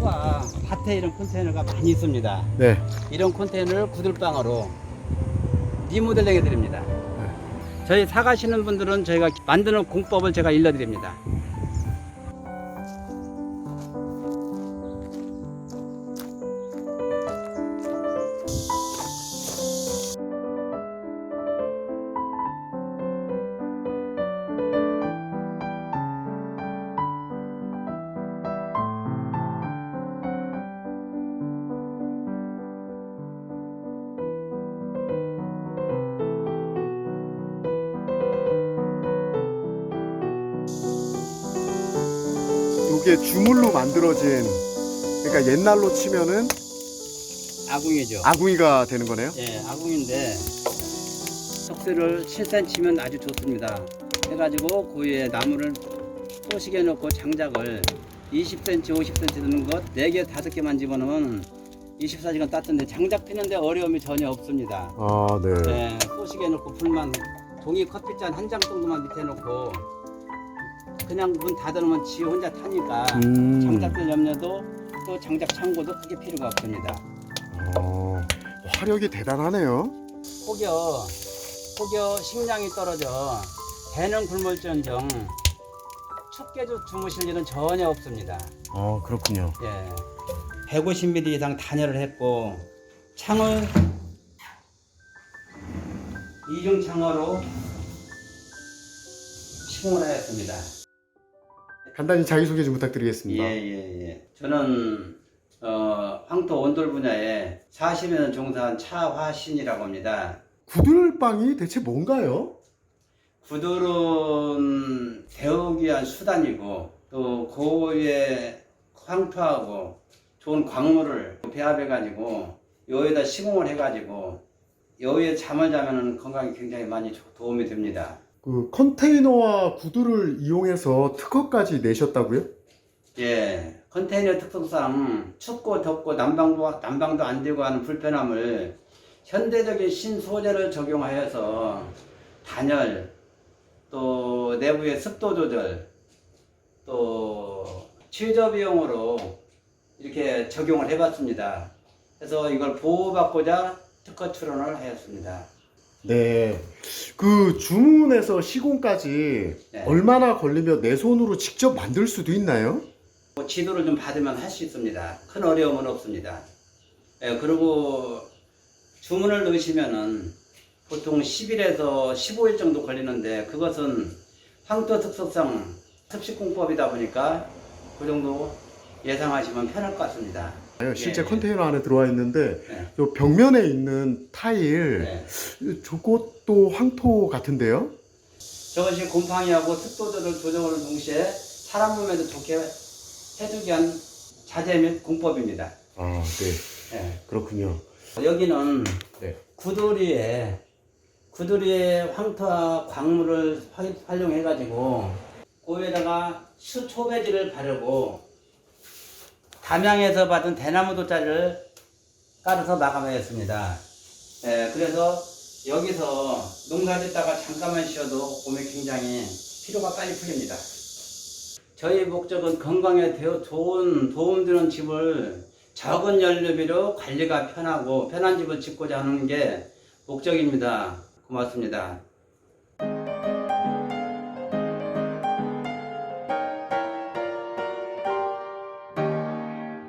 상가 밭에 이런 컨테이너가 많이 있습니다. 네. 이런 컨테이너를 구들방으로 리모델링 해드립니다. 저희 사가시는 분들은 저희가 만드는 공법을 제가 일러드립니다. 이게 주물로 만들어진 그러니까 옛날로 치면은 아궁이죠. 아궁이가 되는 거네요. 예, 아궁인데 석쇠를 7cm면 아주 좋습니다. 해가지고 그 위에 나무를 쏘시게 놓고 장작을 20cm, 50cm 드는 것 4개, 5개만 집어넣으면 24시간 따뜻한데 장작 피는데 어려움이 전혀 없습니다. 아, 네. 네, 쏘시게 놓고 불만 종이 커피잔 한 장 정도만 밑에 놓고 그냥 문 닫아놓으면 지 혼자 타니까 음. 장작들 염려도 또 장작 창고도 크게 필요가 없습니다. 어, 화력이 대단하네요. 혹여 혹여 식량이 떨어져 배는 굶을지언정 춥게 주- 주무실 일은 전혀 없습니다. 어, 그렇군요. 예, 150mm 이상 단열을 했고 창을 이중 창호로 시공을 하였습니다. 간단히 자기소개 좀 부탁드리겠습니다. 예예예. 예. 저는 어, 황토 온돌 분야에 40년 종사한 차화신이라고 합니다. 구들방이 대체 뭔가요? 구들은 데우기 위한 수단이고 또 고위에 황토하고 좋은 광물을 배합해 가지고 여기다 시공을 해 가지고 여기에 잠을 자면은 건강에 굉장히 많이 조- 도움이 됩니다. 그 컨테이너와 구들을 이용해서 특허까지 내셨다고요? 예, 컨테이너 특성상 춥고 덥고 난방도 난방도 안 되고 하는 불편함을 현대적인 신소재를 적용하여서 단열 또 내부의 습도 조절 또 취저 비용으로 이렇게 적용을 해봤습니다. 그래서 이걸 보호받고자 특허 출원을 하였습니다. 네. 그 주문에서 시공까지 네. 얼마나 걸리며 내 손으로 직접 만들 수도 있나요? 뭐 지도를 좀 받으면 할 수 있습니다. 큰 어려움은 없습니다. 예, 그리고 주문을 넣으시면은 보통 10일에서 15일 정도 걸리는데 그것은 황토 특성상 습식공법이다 보니까 그 정도 예상하시면 편할 것 같습니다. 실제 예, 컨테이너 안에 들어와 있는데 네. 요 벽면에 있는 타일 네. 저것도 황토 같은데요? 저것이 곰팡이하고 습도를 조정을 동시에 사람 몸에도 좋게 해주기 위한 자재 및 공법입니다. 아, 네. 예. 그렇군요. 여기는 네. 구두리에 구두리에 황토와 광물을 활- 활용해가지고 고에다가 수초배지를 바르고 담양에서 받은 대나무 돗자리를 깔아서 마감하였습니다. 예, 그래서 여기서 농사 짓다가 잠깐만 쉬어도 몸에 굉장히 피로가 빨리 풀립니다. 저희 목적은 건강에 되어 좋은 도움 되는 집을 적은 연료비로 관리가 편하고 편한 집을 짓고자 하는 게 목적입니다. 고맙습니다.